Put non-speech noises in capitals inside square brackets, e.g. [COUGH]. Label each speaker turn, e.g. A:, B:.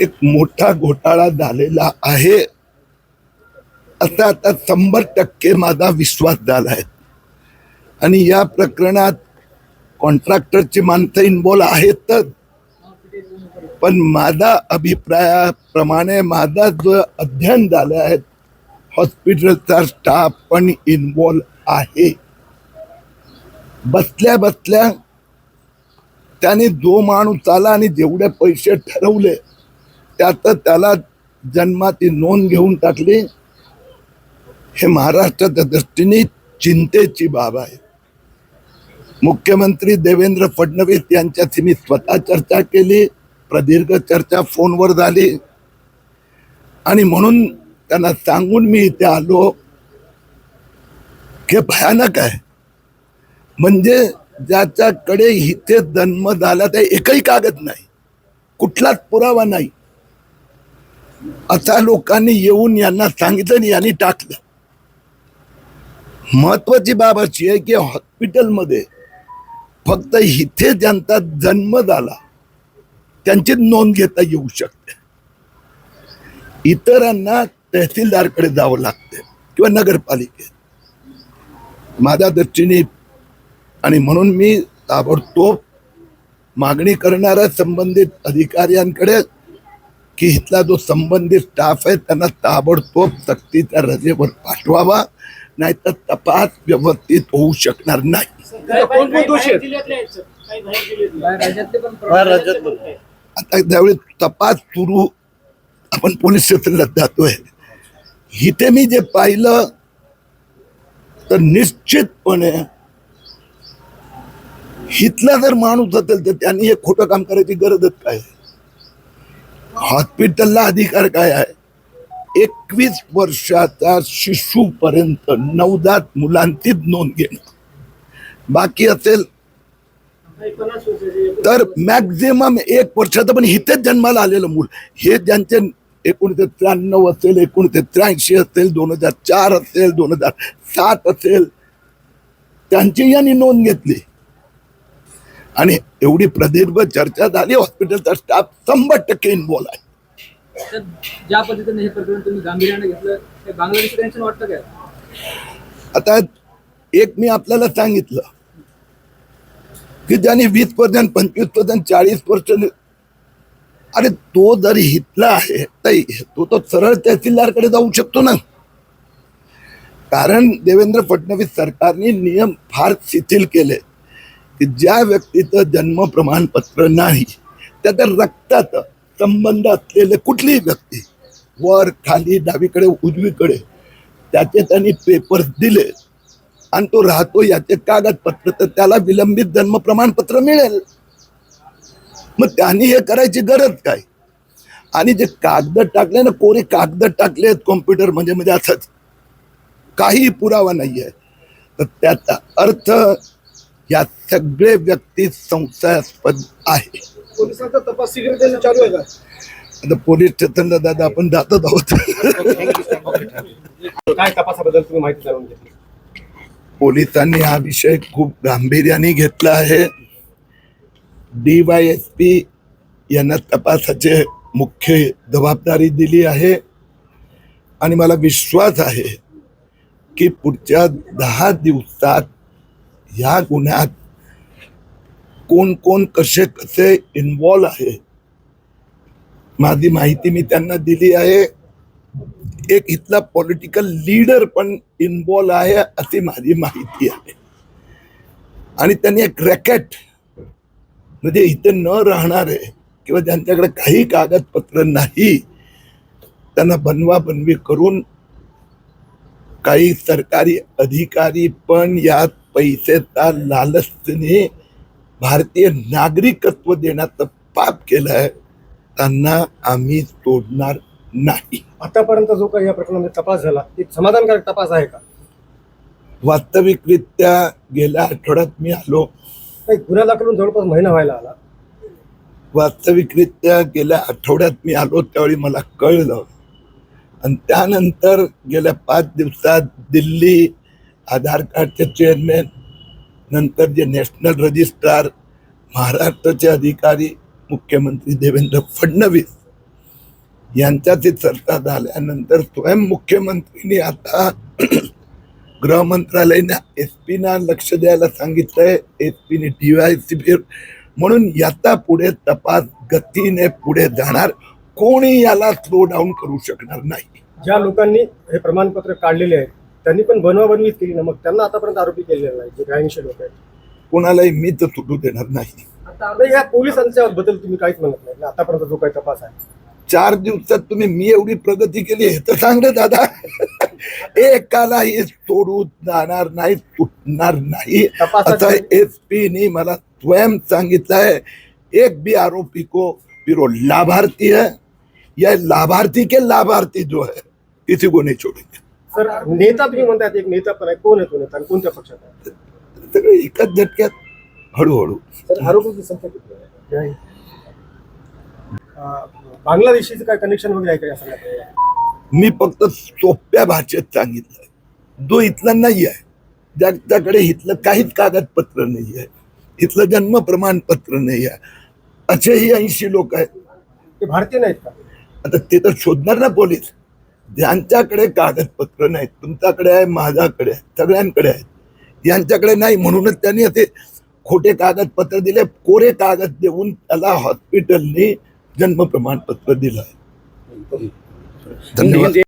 A: एक मोठा घोटाळा झालेला आहे. असा आता शंभर टक्के माझा विश्वास झाला आहे. आणि या प्रकरणात कॉन्ट्रॅक्टरची माणसं इन्वॉल्व आहेतच पण माझा अभिप्रायाप्रमाणे माझा जो अध्ययन झाला आहे हॉस्पिटलचा स्टाफ पण इन्वॉल्व आहे. बसल्या बसल्या त्याने जो माणूस आला आणि जेवढे पैसे ठरवले त्यात त्याला जन्माची नोंद घेऊन टाकली. हे महाराष्ट्राच्या दृष्टीने चिंतेची बाब आहे. मुख्यमंत्री देवेंद्र फडणवीस यांच्याशी मी स्वतः चर्चा केली प्रदीर्घ चर्चा फोनवर झाली. आणि म्हणून त्यांना सांगून मी इथे आलो. हे भयानक आहे. म्हणजे ज्याच्याकडे इथे जन्म झाला त्या एकही कागद नाही. कुठलाच पुरावा नाही. असा लोकांनी येऊन यांना सांगितलं आणि यांनी टाकलं. महत्वाची बाब अशी आहे की हॉस्पिटलमध्ये फक्त इथे ज्यांचा जन्म झाला त्यांची नोंद घेता येऊ शकते. इतरांना तहसीलदारकडे जावं लागते किंवा नगरपालिकेत. माझ्या दृष्टीने आणि म्हणून मी ताबडतोब मागणी करणाऱ्या संबंधित अधिकाऱ्यांकडे की इथला जो संबंधित स्टाफ आहे त्यांना ताबडतोब सक्तीच्या रजेवर पाठवावा नाहीतर तपास व्यवस्थित होऊ शकणार नाही. आता ज्यावेळी तपास सुरू आपण पोलीस स्टेशनला जातोय इथे मी जे पाहिलं तर निश्चितपणे हितला जर माणूस असेल तर त्यांनी हे खोटं काम करायची गरजच काय? हॉस्पिटलला अधिकार काय आहे? एकवीस वर्षाचा शिशूपर्यंत नवजात मुलांचीच नोंद घेणं. बाकी असेल तर मॅक्झिमम एक वर्षाचं पण इथेच जन्माला आलेलं मूल. हे ज्यांचे एकोणीसशे त्र्याण्णव असेल एकोणीसशे त्र्याऐंशी असेल दोन हजार चार असेल दोन हजार सात असेल त्यांची यांनी नोंद घेतली. आणि एवढी प्रदीर्घ चर्चा झाली हॉस्पिटलचा स्टाफ शंभर टक्के इन्व्हॉल्व आहे.
B: तर ज्या पद्धतीने हे प्रकरण तुम्ही गांभीर्याने घेतलं ते बांगलादेशी टेन्शन वाटतं काय?
A: आता एक मी आपल्याला सांगितलं की ज्याने वीस पर्सेंट पंचवीस पर्सेंट चाळीस पर्सेंट अरे तो जर हितला आहे तर तो तो सरळ तहसीलदारकडे जाऊ शकतो ना. कारण देवेंद्र फडणवीस सरकारने नियम फार शिथिल केले की ज्या व्यक्तीचं जन्म प्रमाणपत्र नाही त्याच्या रक्तात संबंध असलेले कुठलीही व्यक्ती वर खाली डावीकडे उजवीकडे त्याचे त्यांनी पेपर्स दिले आणि तो राहतो याचे कागदपत्र तर त्याला विलंबित जन्म प्रमाणपत्र मिळेल. मग त्यांनी हे करायची गरज काय? आणि जे कागद टाकले ना कोरे कागद टाकले आहेत कॉम्प्युटर म्हणजे म्हणजे असंच. काही पुरावा नाही आहे तर त्याचा अर्थ या सगळे व्यक्ती संशयास्पद आहे.
C: पोलिसांचा तपास सिक्रेटरी चालू आहे का?
A: आता पोलीस स्टेशनला दादा आपण जातच आहोत.
C: काय तपासाबद्दल तुम्ही माहिती जाणून घेतली?
A: पोलिसांनी हा विषय खूप गांभीर्याने घेतला आहे. डी वाय एस पी यांना तपासाचे मुख्य जबाबदारी दिली आहे. आणि मला विश्वास आहे की पुढच्या दहा दिवसात ह्या गुन्ह्यात कोण कोण कसे कसे इन्वॉल्व आहे? माझी माहिती मी त्यांना दिली आहे. एक इथला पॉलिटिकल लीडर पण इन्वॉल्व आहे अशी माझी माहिती आहे. आणि त्यांनी एक रॅकेट म्हणजे इथे न राहणारे किंवा ज्यांच्याकडे काही कागदपत्र नाही त्यांना बनवा बनवी करून काही सरकारी अधिकारी पण यात पैसेचा लालचने भारतीय नागरिकत्व देण्याचं पाप केलं आहे त्यांना आम्ही सोडणार नाही.
C: आतापर्यंत जो काही या प्रकरणामध्ये तपास झाला ते समाधानकारक तपास आहे का?
A: वास्तविकरित्या गेल्या आठवड्यात मी आलो.
C: काही गुन्हा दाखल होऊन जवळपास महिना व्हायला आला.
A: वास्तविकरित्या गेल्या आठवड्यात मी आलो त्यावेळी मला कळलं. आणि त्यानंतर गेल्या पाच दिवसात दिल्ली आधार कार्डचे चेअरमॅन नंतर जे नॅशनल रजिस्ट्रार महाराष्ट्राचे अधिकारी मुख्यमंत्री देवेंद्र फडणवीस यांच्याची चर्चा झाल्यानंतर स्वयं मुख्यमंत्रीने आता [CLEARS THROAT] गृह मंत्रालयाने एस पीना लक्ष द्यायला सांगितलंय. एस पीने डी वाय डीवायसी म्हणून याचा पुढे तपास गतीने पुढे जाणार. कोणी याला स्लो डाऊन करू शकणार नाही.
C: ज्या लोकांनी हे प्रमाणपत्र काढलेले आहे त्यांनी पण बनवाबनवीच केली ना मग त्यांना आतापर्यंत आरोपी केलेला नाही जे ब्याऐंशी लोक आहेत.
A: कोणालाही मी तर सुटू देणार नाही.
B: आता
C: नाही, या पोलिसांच्या बद्दल तुम्ही काहीच म्हणत नाही ना आतापर्यंत जो काही तपास आहे.
A: चार दिवसात तुम्ही मी एवढी प्रगती केली हे तर सांग रे दादा. एकालाही सोडू जाणार नाही सुटणार नाही.
C: तपासाच्या-
A: असं एस पी ने मला स्वयं सांगितलंय एक भी आरोपी को फिर वो लाभार्थी है. या लाभार्थी के लाभार्थी जो है किसी को नहीं छोड़ेंगे.
C: सर नेता तुम्ही म्हणतात एक नेता पण आहे. कोण आहे तो नेता आणि कोणत्या पक्षात आहे?
A: सगळे एकाच झटक्यात हळूहळू.
C: सर आरोपीची संख्या किती आहे? अं, बांगलादेशीचं काय कनेक्शन वगैरे आहे का या सगळ्यात
A: मी फक्त सोप्या भाषेत सांगितलं जो इथला नाही आहे ज्याच्याकडे इथलं काहीच कागदपत्र नाही आहे इथलं जन्म प्रमाणपत्र नाही आहे असेही ऐंशी लोक आहेत.
C: ते भारतीय नाहीत का?
A: आता ते तर शोधणार ना पोलीस. ज्यांच्याकडे कागदपत्र नाहीत तुमच्याकडे आहे माझ्याकडे आहे सगळ्यांकडे आहेत. यांच्याकडे नाही म्हणूनच त्यांनी असे खोटे कागदपत्र दिले कोरे कागद देऊन त्याला हॉस्पिटलने जन्म प्रमाणपत्र दिलं आहे. धन्यवाद.